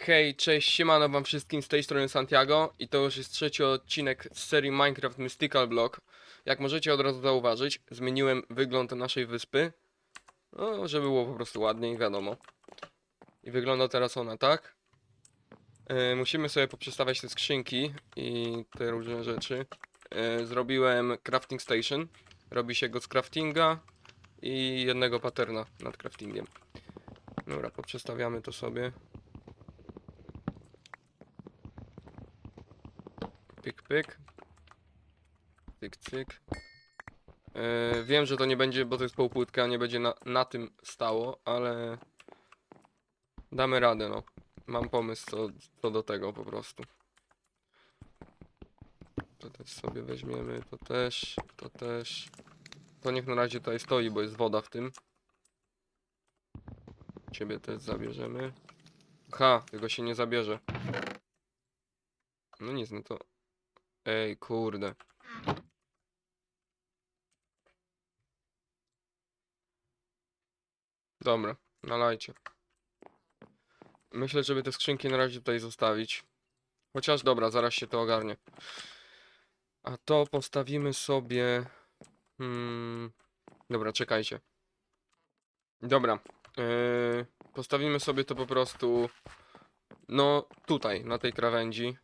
Hej, cześć, siemano wam wszystkim z tej strony Santiago i to już jest trzeci odcinek z serii Minecraft Mystical Block. Jak możecie od razu zauważyć, zmieniłem wygląd naszej wyspy, no, żeby było po prostu ładniej, wiadomo. I wygląda teraz ona tak. E, musimy sobie poprzestawiać te skrzynki i te różne rzeczy. E, zrobiłem crafting station, robi się go z craftinga i jednego paterna nad craftingiem. Dobra, poprzestawiamy to sobie. Pyk, pyk. Cyk, cyk. E, wiem, że to nie będzie, bo to jest półpłytka, nie będzie na, na tym stało, ale damy radę, no. Mam pomysł co, co do tego po prostu. To też sobie weźmiemy, to też, to też. To niech na razie tutaj stoi, bo jest woda w tym. Ciebie też zabierzemy. Ha, tego się nie zabierze. No nic, no to Ej, kurde. Dobra, nalajcie. Myślę, żeby te skrzynki na razie tutaj zostawić. Chociaż dobra, zaraz się to ogarnie. A to postawimy sobie... Hmm... Dobra, czekajcie. Dobra. Yy, postawimy sobie to po prostu... No, tutaj, na tej krawędzi.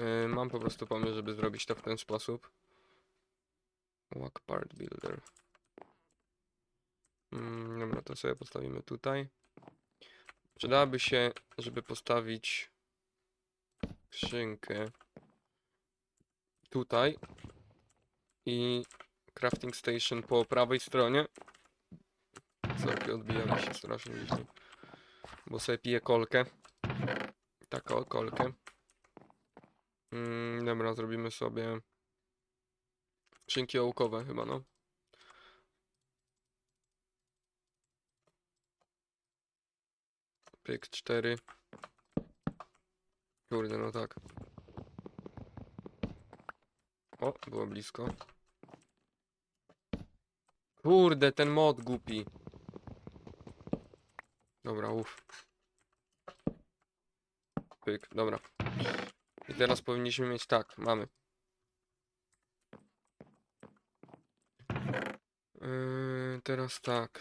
Yy, mam po prostu pomysł, żeby zrobić to w ten sposób. Walk part builder. Mm, dobra, to sobie postawimy tutaj. Przydałaby się, żeby postawić skrzynkę tutaj i crafting station po prawej stronie. Sorki, odbijamy się strasznie bo sobie piję kolkę. Taką kolkę. Mm, dobra, zrobimy sobie skrzynki ołkowe chyba, no. Pyk 4. Kurde, no tak. O, było blisko. Kurde, ten mod głupi. Dobra, uff. Pyk, dobra. I teraz powinniśmy mieć tak, mamy. Yy, teraz tak.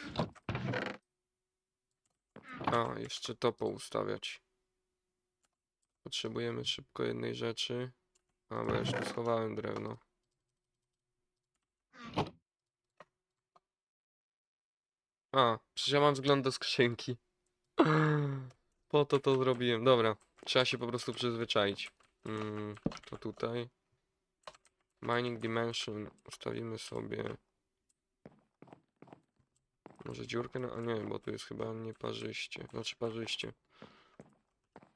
A, jeszcze to poustawiać. Potrzebujemy szybko jednej rzeczy. A, bo ja już tu schowałem drewno. A, przecież ja mam wzgląd do skrzynki. Po to to zrobiłem. Dobra, trzeba się po prostu przyzwyczaić. Mm, to tutaj. Mining Dimension ustawimy sobie. Może dziurkę na... A nie, bo tu jest chyba nieparzyście. Znaczy parzyście.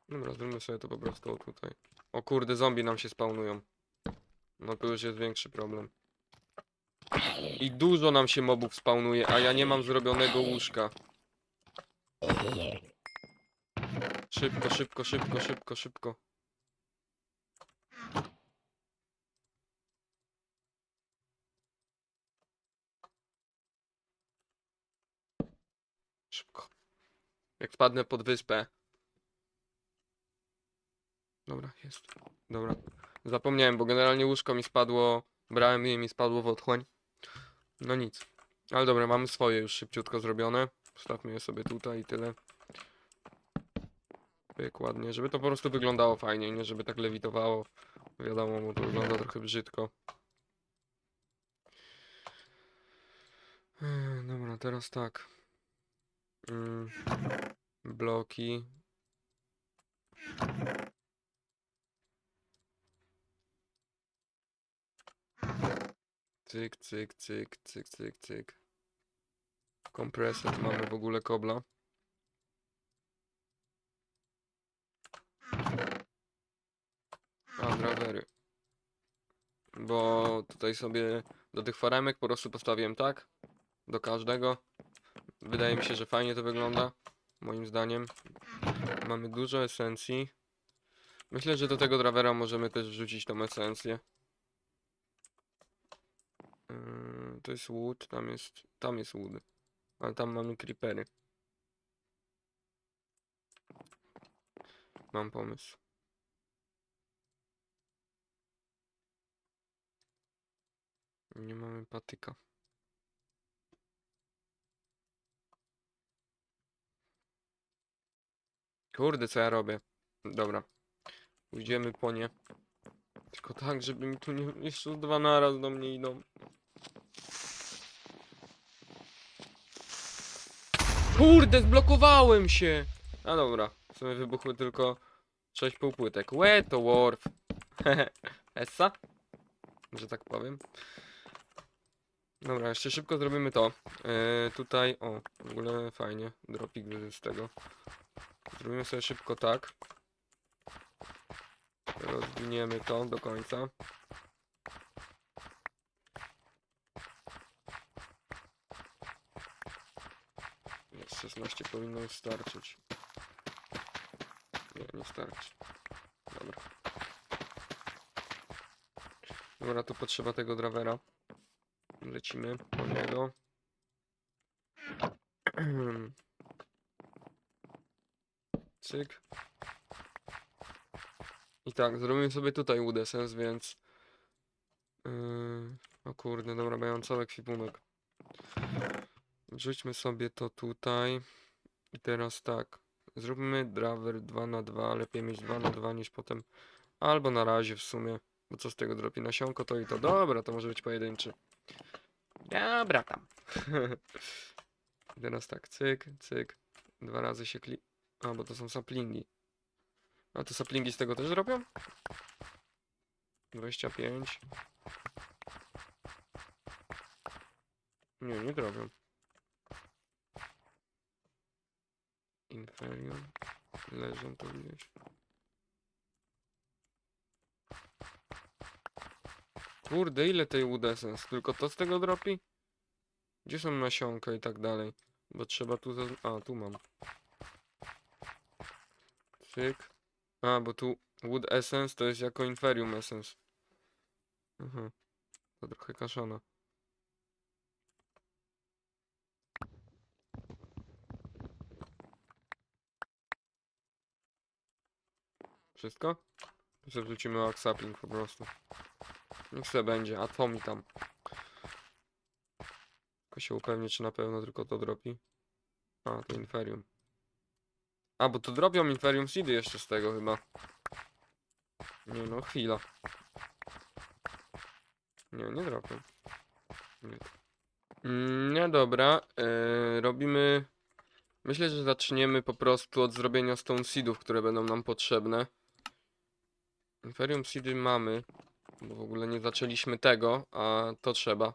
Dobra, zrobimy sobie to po prostu tutaj. O kurde, zombie nam się spawnują. No tu już jest większy problem. I dużo nam się mobów spawnuje, a ja nie mam zrobionego łóżka. Szybko, szybko, szybko, szybko, szybko. Szybko. Jak spadnę pod wyspę. Dobra, jest. Dobra. Zapomniałem, bo generalnie łóżko mi spadło. Brałem je i mi spadło w otchłań. No nic. Ale dobra, mamy swoje już szybciutko zrobione. Postawmy je sobie tutaj i tyle. Pyk, ładnie, żeby to po prostu wyglądało fajnie, nie żeby tak lewitowało. Wiadomo, bo to wygląda trochę brzydko. Ech, Dobra, teraz tak. Mm, bloki. Cyk, cyk, cyk, cyk, cyk, cyk. Kompresor, mamy w ogóle kobla. A, grawery. Bo tutaj sobie do tych foremek po prostu postawiłem tak. Do każdego. Wydaje mi się, że fajnie to wygląda. Moim zdaniem. Mamy dużo esencji. Myślę, że do tego drawera możemy też wrzucić tą esencję. Yy, to jest wood, tam jest, tam jest wood. Ale tam mamy creepery. Mam pomysł. Nie mamy patyka. Kurde, co ja robię? Dobra. Pójdziemy po nie. Tylko tak, żeby mi tu nie... Jeszcze dwa naraz do mnie idą. Kurde, zblokowałem się! A dobra, w sumie wybuchły tylko 6 półpłytek. Łe, to Worf. Essa? Że tak powiem. Dobra, jeszcze szybko zrobimy to. E, tutaj, o, w ogóle fajnie. Dropik z tego. Zrobimy sobie szybko tak. Rozwiniemy to do końca. Jest 16 powinno starczyć. Nie, nie starczy. Dobra. Dobra, tu potrzeba tego drawera. Lecimy po niego. Cyk. I tak, zrobimy sobie tutaj essence, więc... Yy... O kurde, dobra, mają cały ekwipunek. Wrzućmy sobie to tutaj. I teraz tak. Zróbmy drawer 2 na 2 lepiej mieć 2 na 2 niż potem... Albo na razie w sumie. Bo co z tego dropi nasionko, to i to. Dobra, to może być pojedynczy. Dobra tam. teraz tak, cyk, cyk. Dwa razy się kli... A, bo to są saplingi. A to saplingi z tego też robią? 25. Nie, nie robią. Inferium. Leżą to gdzieś. Kurde, ile tej essence? Tylko to z tego dropi? Gdzie są nasionka i tak dalej? Bo trzeba tu. A, tu mam. Cyk. A, bo tu Wood Essence to jest jako Inferium Essence. Aha. To trochę kaszana. Wszystko? Wax Sapling po prostu. Niech sobie będzie, a to mi tam. Tylko się upewnić, czy na pewno tylko to dropi. A, to Inferium. A, bo to drobią Inferium Seedy jeszcze z tego chyba. Nie no, chwila. Nie, nie drobią. Mm, Nie, dobra. e, robimy... Myślę, że zaczniemy po prostu od zrobienia Stone Seedów, które będą nam potrzebne. Inferium Seedy mamy, bo w ogóle nie zaczęliśmy tego, a to trzeba.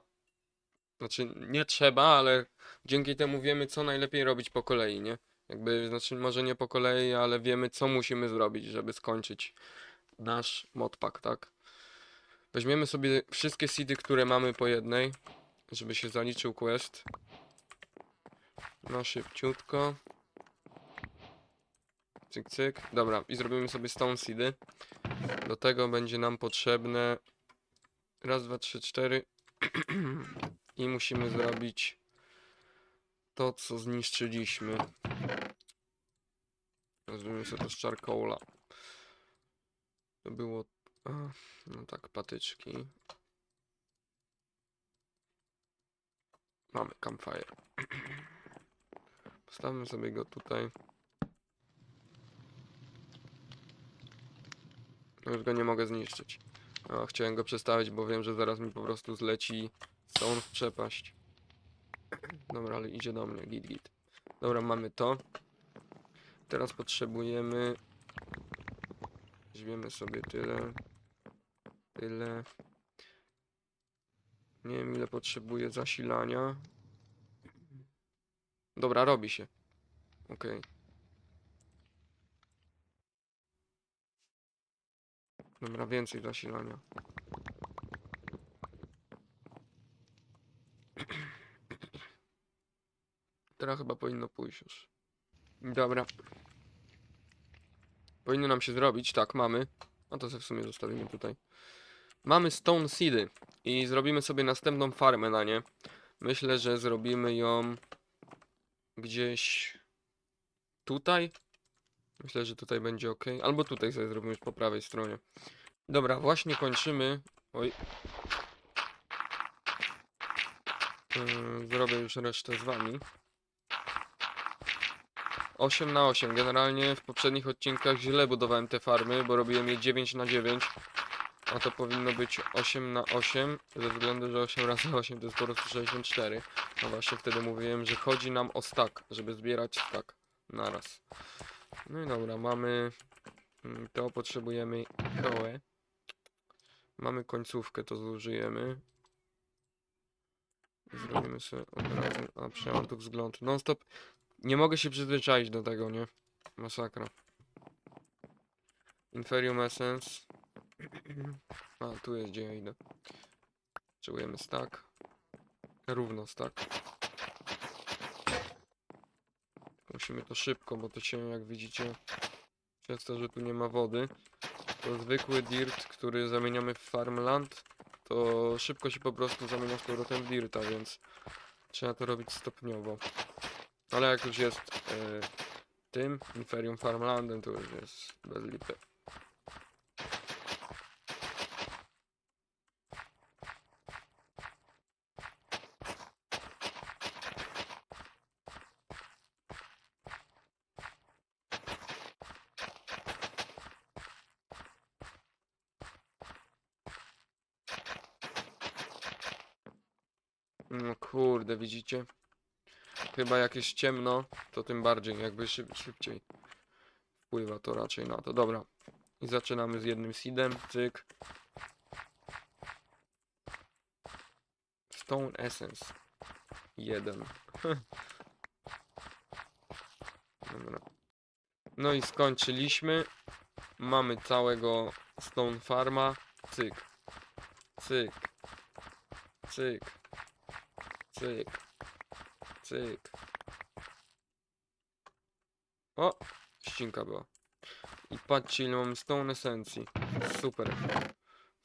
Znaczy, nie trzeba, ale dzięki temu wiemy, co najlepiej robić po kolei, nie? Jakby, znaczy może nie po kolei, ale wiemy co musimy zrobić, żeby skończyć nasz modpack, tak? Weźmiemy sobie wszystkie seedy, które mamy po jednej, żeby się zaliczył quest. No szybciutko. Cyk, cyk. Dobra, i zrobimy sobie stone seedy. Do tego będzie nam potrzebne raz, dwa, trzy, cztery. I musimy zrobić to, co zniszczyliśmy. Zrobimy sobie to z charcoala. To było... A, no tak, patyczki. Mamy campfire. Postawmy sobie go tutaj. Już go nie mogę zniszczyć. A, chciałem go przestawić, bo wiem, że zaraz mi po prostu zleci stone w przepaść. Dobra, ale idzie do mnie, git, git. Dobra, mamy to. Teraz potrzebujemy... Weźmiemy sobie tyle. Tyle. Nie wiem ile potrzebuję zasilania. Dobra, robi się. Okej. Dobra, więcej zasilania. Teraz chyba powinno pójść już. Dobra. Powinno nam się zrobić, tak, mamy. No to sobie w sumie zostawimy tutaj. Mamy Stone Seedy i zrobimy sobie następną farmę na nie. Myślę, że zrobimy ją gdzieś tutaj. Myślę, że tutaj będzie ok. Albo tutaj sobie zrobimy po prawej stronie. Dobra, właśnie kończymy. Oj. Yy, Zrobię już resztę z wami. 8 na 8. Generalnie w poprzednich odcinkach źle budowałem te farmy, bo robiłem je 9 na 9. A to powinno być 8 na 8, ze względu, że 8 razy 8 to jest po prostu 64. No właśnie wtedy mówiłem, że chodzi nam o stack, żeby zbierać stack naraz. No i dobra, mamy mm, to, potrzebujemy kołę. Mamy końcówkę, to zużyjemy. Zrobimy sobie od razu, a przynajmniej tu wzgląd. Non stop. Nie mogę się przyzwyczaić do tego, nie? Masakra. Inferium Essence. A, tu jest gdzie ja idę. Potrzebujemy stack. Równo stack. Musimy to szybko, bo to się jak widzicie przez to, że tu nie ma wody to zwykły dirt, który zamieniamy w farmland to szybko się po prostu zamienia z powrotem w dirta, więc trzeba to robić stopniowo. Ale jak już jest e, tym Inferium Farmlandem, to już jest bez lipy. No kurde, widzicie? Chyba jak jest ciemno, to tym bardziej, jakby szyb, szybciej wpływa to raczej na to. Dobra. I zaczynamy z jednym seedem, cyk. Stone Essence. Jeden. Dobra. No i skończyliśmy. Mamy całego Stone Farma. Cyk. Cyk. Cyk. Cyk. Cyk. O! Ścinka była. I patrzcie ile mamy stone esencji. Super.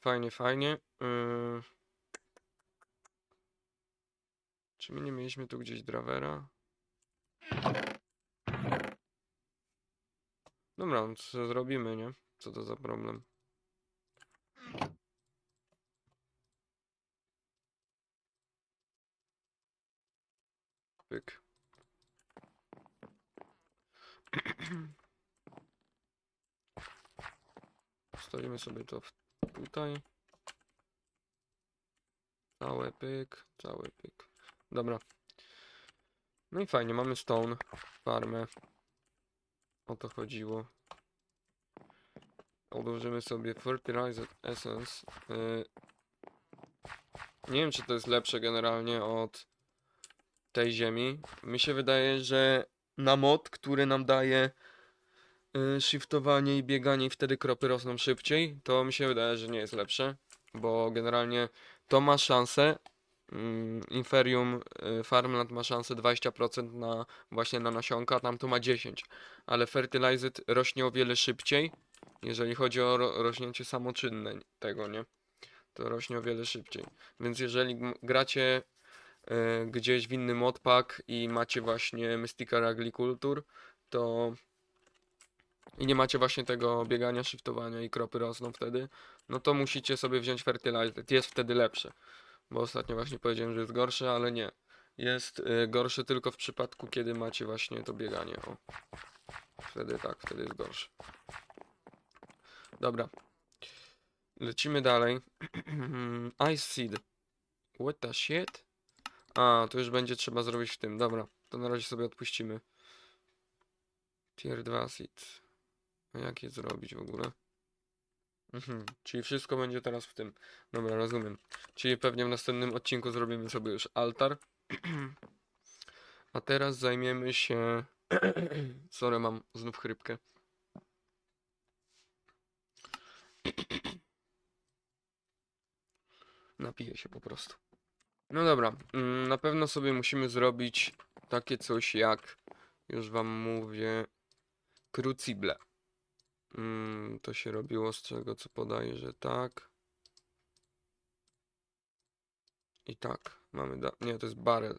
Fajnie, fajnie. Yy... Czy my nie mieliśmy tu gdzieś dravera? Dobra, no co zrobimy, nie? Co to za problem? Pyk. Stawimy sobie to tutaj. Całe pyk, cały pyk. Dobra. No i fajnie, mamy stone, farmę. O to chodziło. Odłożymy sobie Fertilizer Essence. Yy, nie wiem, czy to jest lepsze generalnie od tej ziemi. Mi się wydaje, że na mod, który nam daje y, shiftowanie i bieganie i wtedy kropy rosną szybciej, to mi się wydaje, że nie jest lepsze, bo generalnie to ma szansę mm, Inferium y, Farmland ma szansę 20% na właśnie na nasionka, tam to ma 10, ale Fertilized rośnie o wiele szybciej, jeżeli chodzi o ro rośnięcie samoczynne tego, nie? To rośnie o wiele szybciej. Więc jeżeli gracie gdzieś w inny modpack i macie właśnie Mystical Agriculture, to i nie macie właśnie tego biegania, shiftowania i kropy rosną wtedy, no to musicie sobie wziąć Fertilized. Jest wtedy lepsze. Bo ostatnio właśnie powiedziałem, że jest gorsze, ale nie. Jest e, gorsze tylko w przypadku, kiedy macie właśnie to bieganie. O. Wtedy tak, wtedy jest gorsze. Dobra. Lecimy dalej. Ice Seed. What the shit? A, to już będzie trzeba zrobić w tym. Dobra, to na razie sobie odpuścimy. Tier 2 seed. Jak je zrobić w ogóle? Mhm, czyli wszystko będzie teraz w tym. Dobra, rozumiem. Czyli pewnie w następnym odcinku zrobimy sobie już altar. A teraz zajmiemy się... Sorry, mam znów chrypkę. Napiję się po prostu. No dobra, mm, na pewno sobie musimy zrobić takie coś jak, już wam mówię, krucible. Mm, to się robiło z czego, co podaje, że tak. I tak, mamy, da nie, to jest barel.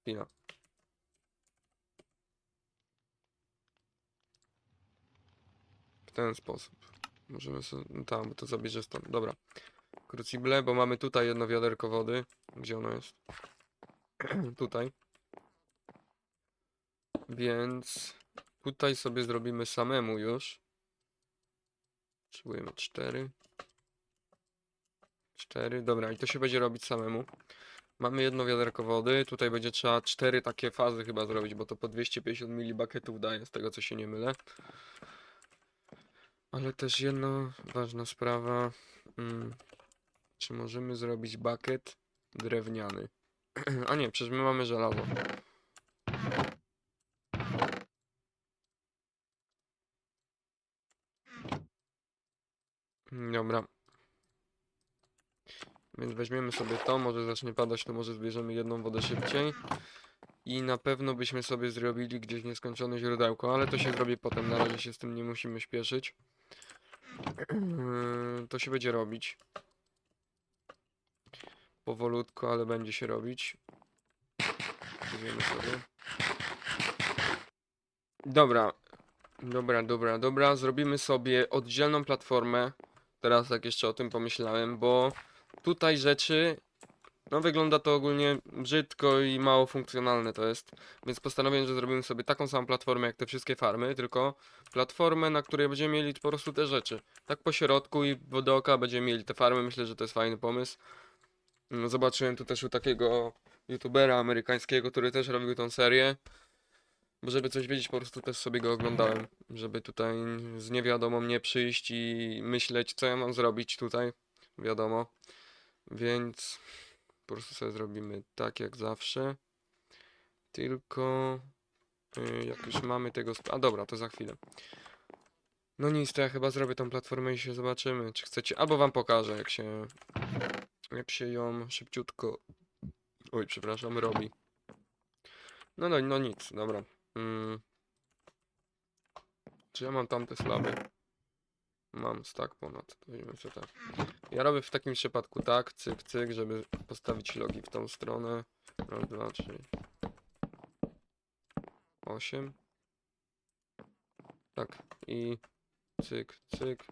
Chwila. ten sposób. Możemy sobie, tam, to zabierze stąd. Dobra. Krucible, bo mamy tutaj jedno wiaderko wody. Gdzie ono jest? tutaj. Więc tutaj sobie zrobimy samemu już. Potrzebujemy cztery. Cztery, dobra, i to się będzie robić samemu. Mamy jedno wiaderko wody, tutaj będzie trzeba cztery takie fazy chyba zrobić, bo to po 250 ml bucketów daje, z tego co się nie mylę. Ale też jedna ważna sprawa. Mm, czy możemy zrobić bucket drewniany? A nie, przecież my mamy żelazo. Dobra. Więc weźmiemy sobie to, może zacznie padać, to może zbierzemy jedną wodę szybciej. I na pewno byśmy sobie zrobili gdzieś nieskończone źródełko, ale to się zrobi potem, na razie się z tym nie musimy śpieszyć. Yy, To się będzie robić. Powolutko, ale będzie się robić. Sobie. Dobra. Dobra, dobra, dobra. Zrobimy sobie oddzielną platformę. Teraz tak jeszcze o tym pomyślałem, bo tutaj rzeczy, no wygląda to ogólnie brzydko i mało funkcjonalne to jest, więc postanowiłem, że zrobimy sobie taką samą platformę jak te wszystkie farmy, tylko platformę, na której będziemy mieli po prostu te rzeczy. Tak po środku i dookoła będziemy mieli te farmy, myślę, że to jest fajny pomysł. No, Zobaczyłem tu też u takiego youtubera amerykańskiego, który też robił tą serię. Bo żeby coś wiedzieć, po prostu też sobie go oglądałem. Żeby tutaj z niewiadomą nie przyjść i myśleć, co ja mam zrobić tutaj. Wiadomo. Więc po prostu sobie zrobimy tak jak zawsze. Tylko y, jak już mamy tego. A dobra, to za chwilę. No nic, to ja chyba zrobię tą platformę i się zobaczymy. Czy chcecie. Albo wam pokażę, jak się. Jak się ją szybciutko. Oj, przepraszam, robi. No, no, no nic, dobra. Mm. Czy ja mam tamte slaby? Mam stack ponad, to weźmiemy sobie tak. Ja robię w takim przypadku tak, cyk, cyk, żeby postawić logi w tą stronę. Raz, dwa, trzy. Osiem. Tak, i cyk, cyk.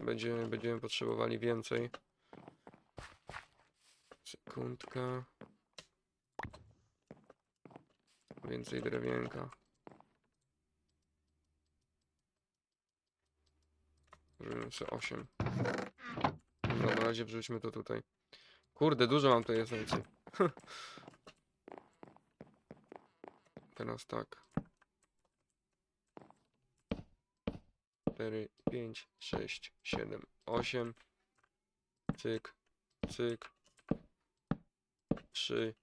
Będziemy, będziemy potrzebowali więcej. Sekundka. Więcej drewienka. Zrobimy sobie 8. Dobra, na razie wrzućmy to tutaj. Kurde, dużo mam tutaj esencji. Teraz tak. 4, 5, 6, 7, 8. Cyk, cyk. 3,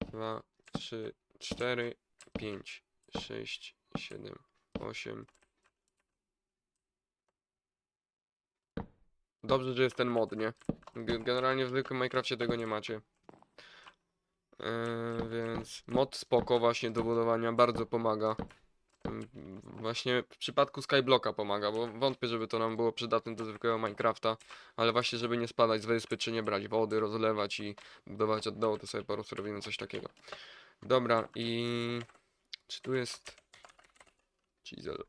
2, 3, 4, 5, 6, 7, 8. Dobrze, że jest ten mod, nie? Generalnie w zwykłym Minecrafcie tego nie macie. Yy, więc mod spoko właśnie do budowania bardzo pomaga. Właśnie w przypadku Skyblocka pomaga, bo wątpię, żeby to nam było przydatne do zwykłego Minecrafta, ale właśnie żeby nie spadać z wyspy, czy nie brać wody, rozlewać i budować od dołu, to sobie po prostu robimy coś takiego. Dobra, i czy tu jest chisel?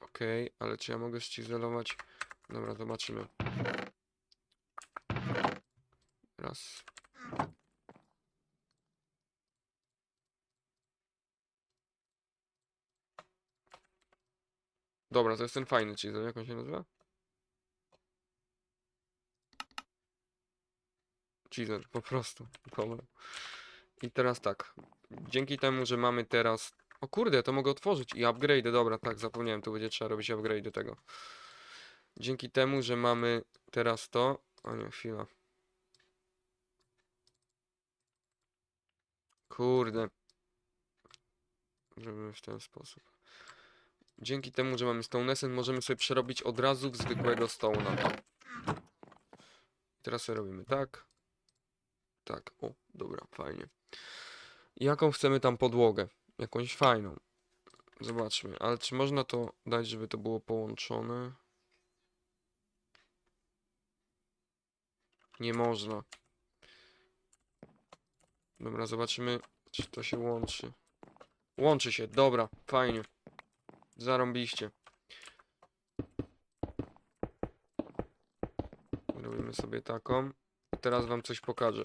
Okej, ale czy ja mogę ścizelować? Dobra, zobaczymy. Raz. Dobra, to jest ten fajny chisel, jak on się nazywa? Chisel, po prostu. Dobra. I teraz tak. Dzięki temu, że mamy teraz... O kurde, to mogę otworzyć i upgrade, dobra, tak, zapomniałem, tu będzie trzeba robić upgrade tego. Dzięki temu, że mamy teraz to... A nie, chwila. Kurde. Zrobimy w ten sposób. Dzięki temu, że mamy Stone Essence, możemy sobie przerobić od razu w zwykłego Stone'a. Teraz sobie robimy tak. Tak, o, dobra, fajnie. Jaką chcemy tam podłogę? Jakąś fajną. Zobaczmy, ale czy można to dać, żeby to było połączone? Nie można. Dobra, zobaczymy, czy to się łączy. Łączy się, dobra, fajnie. Zarąbiście. Robimy sobie taką. Teraz wam coś pokażę.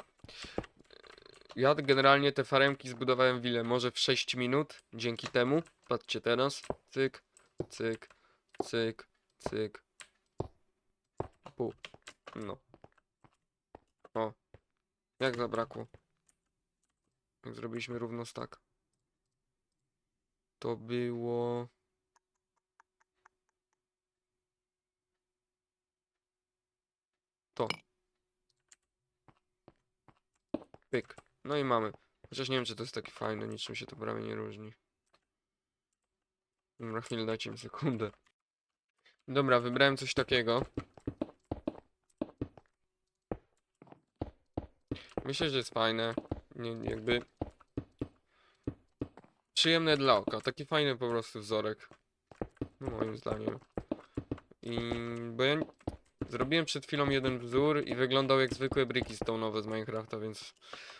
Ja generalnie te faremki zbudowałem w ile? Może w 6 minut. Dzięki temu. Patrzcie teraz. Cyk, cyk, cyk, cyk. Pół. No. O. Jak zabrakło? Jak zrobiliśmy równo tak. To było... To. Pyk. No i mamy. Chociaż nie wiem, czy to jest taki fajny, niczym się to prawie nie różni. Dobra, chwilę, dajcie mi sekundę. Dobra, wybrałem coś takiego. Myślę, że jest fajne. Nie, jakby... Przyjemne dla oka. Taki fajny po prostu wzorek. No moim zdaniem. I... bo ja... Zrobiłem przed chwilą jeden wzór i wyglądał jak zwykłe briki stone'owe z Minecrafta, więc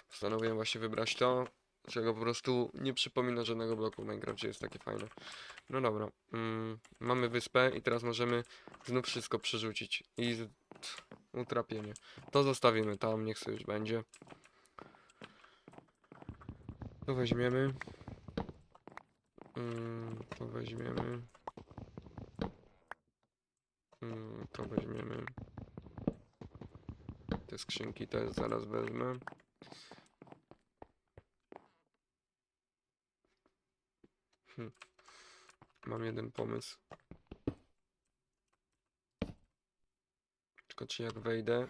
postanowiłem właśnie wybrać to, czego po prostu nie przypomina żadnego bloku w Minecrafcie, jest takie fajne. No dobra, mm, mamy wyspę i teraz możemy znów wszystko przerzucić i z... utrapienie. To zostawimy tam, niech sobie już będzie. To weźmiemy. Mm, to weźmiemy. Mm, to weźmiemy. Te skrzynki też zaraz wezmę. Hm. Mam jeden pomysł. Tylko czy jak wejdę,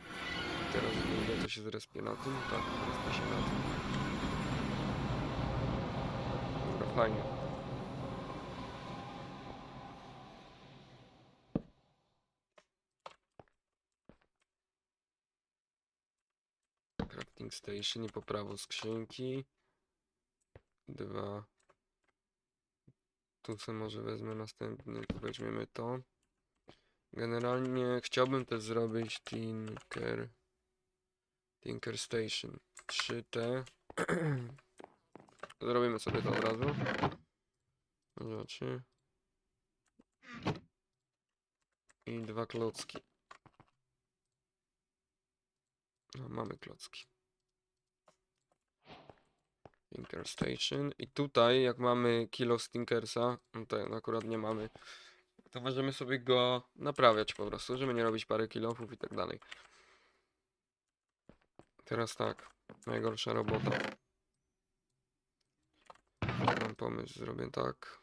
teraz wyjdę, to się zrespię na tym? Tak, zrespię się na tym. Dobra, fajnie. Crafting station i po prawo skrzynki. Dwa. Tu sobie może wezmę następny, weźmiemy to. Generalnie chciałbym też zrobić Tinker. Tinker Station. 3T. Zrobimy sobie to od razu. Zobaczy. I dwa klocki. No, mamy klocki. Tinker Station. I tutaj, jak mamy kilo Stinkersa, no akurat nie mamy, to możemy sobie go naprawiać po prostu, żeby nie robić parę kilofów i tak dalej. Teraz tak, najgorsza robota. Mam pomysł, zrobię tak.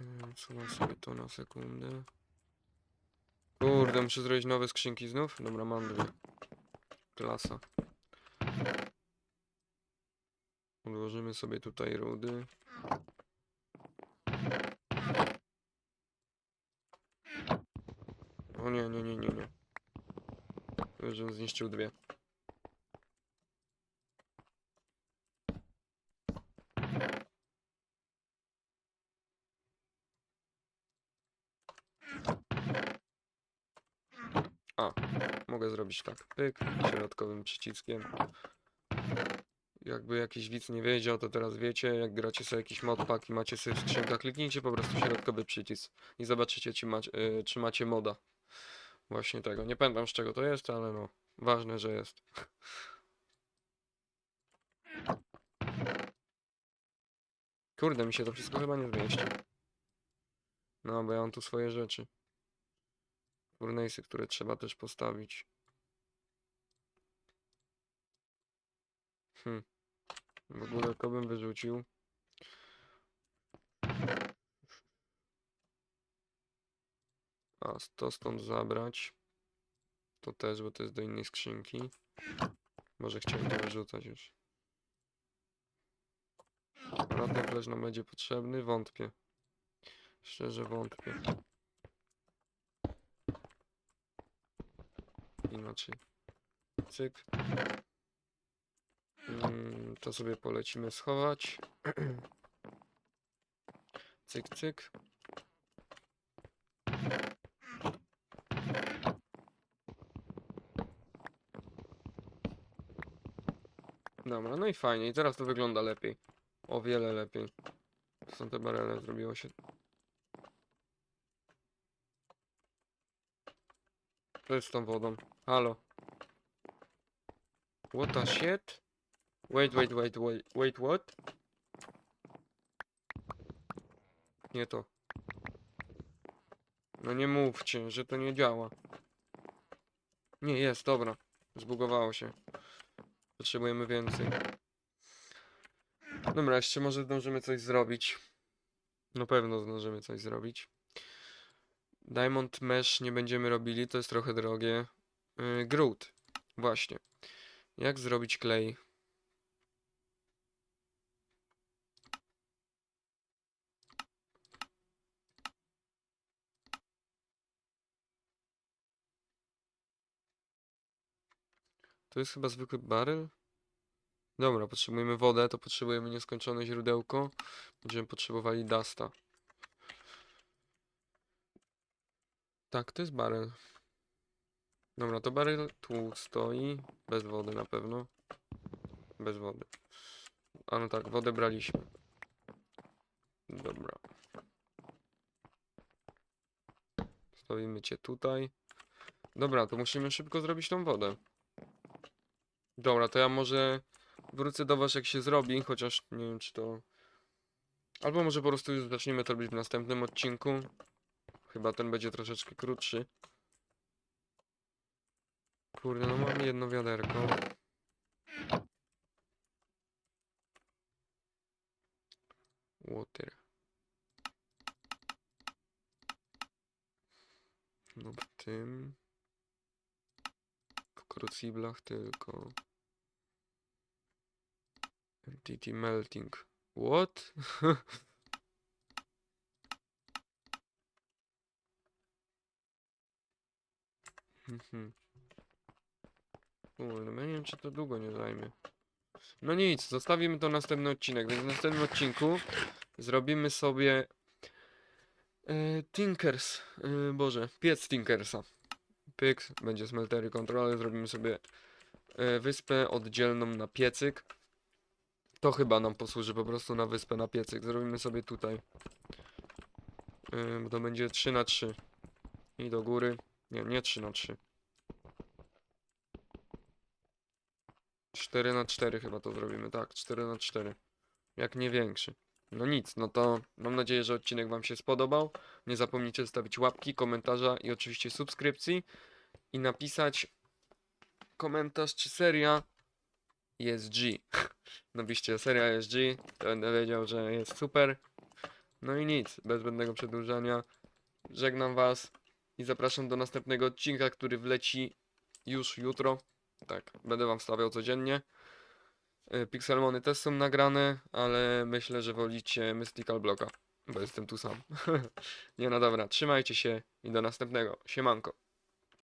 Ym, Suwam sobie to na sekundę. Kurde, muszę zrobić nowe skrzynki znów? Dobra, mam dwie. Klasa. Odłożymy sobie tutaj rudy. O nie, nie, nie, nie, nie. Już żebym zniszczył dwie. A, mogę zrobić tak. Pyk, środkowym przyciskiem. Jakby jakiś widz nie wiedział, to teraz wiecie, jak gracie sobie jakiś modpack i macie sobie w skrzynkach, kliknijcie po prostu środkowy przycisk i zobaczycie, czy macie, y, czy macie moda. Właśnie tego. Nie pamiętam z czego to jest, ale no, ważne, że jest. Kurde, mi się to wszystko chyba nie zmieści. No, bo ja mam tu swoje rzeczy. Furnace'y, które trzeba też postawić. Hm. W ogóle to bym wyrzucił. A, to stąd zabrać. To też, bo to jest do innej skrzynki. Może chciałem to wyrzucać już. Radny flash nam będzie potrzebny? Wątpię. Szczerze wątpię. Inaczej. Cyk. Mm, to sobie polecimy schować. Cyk, cyk. Dobra, no i fajnie. I teraz to wygląda lepiej. O wiele lepiej. Są te barele, zrobiło się. To jest z tą wodą. Halo. What the shit? Wait, wait, wait, wait, wait, what? Nie to. No nie mówcie, że to nie działa. Nie, jest, dobra. Zbugowało się. Potrzebujemy więcej. Dobra, jeszcze może zdążymy coś zrobić. Na pewno zdążymy coś zrobić. Diamond Mesh nie będziemy robili, to jest trochę drogie. Yy, Groot. Właśnie. Jak zrobić klej? To jest chyba zwykły baryl? Dobra, potrzebujemy wodę, to potrzebujemy nieskończone źródełko. Będziemy potrzebowali dusta. Tak, to jest baryl. Dobra, to baryl tu stoi. Bez wody na pewno. Bez wody. A no tak, wodę braliśmy. Dobra. Stawimy cię tutaj. Dobra, to musimy szybko zrobić tą wodę. Dobra, to ja może wrócę do was jak się zrobi, chociaż nie wiem czy to... Albo może po prostu już zaczniemy to robić w następnym odcinku. Chyba ten będzie troszeczkę krótszy. Kurde, no mam jedno wiaderko. Water. No w tym... W kruciblach tylko... Entity melting. What? Mhm. Kurde, no czy to długo nie zajmie. No nic, zostawimy to na następny odcinek, więc w następnym odcinku zrobimy sobie e, Tinkers, e, Boże, piec Tinkersa. Pyk, będzie smeltery controller, zrobimy sobie e, wyspę oddzielną na piecyk. To chyba nam posłuży po prostu na wyspę na piecyk. Zrobimy sobie tutaj. Yy, to będzie 3 na 3 I do góry. Nie, nie 3 na 3 4 na 4 chyba to zrobimy. Tak, 4 na 4 Jak nie większy. No nic, no to mam nadzieję, że odcinek Wam się spodobał. Nie zapomnijcie zostawić łapki, komentarza i oczywiście subskrypcji. I napisać komentarz, czy seria jest G. Napiszcie seria ESG, to będę wiedział, że jest super. No i nic, bez zbędnego przedłużania. Żegnam Was i zapraszam do następnego odcinka, który wleci już jutro. Tak, będę Wam wstawiał codziennie. Y, Pixelmony też są nagrane, ale myślę, że wolicie Mystical Blocka, bo jestem tu sam. Nie no dobra, trzymajcie się i do następnego. Siemanko.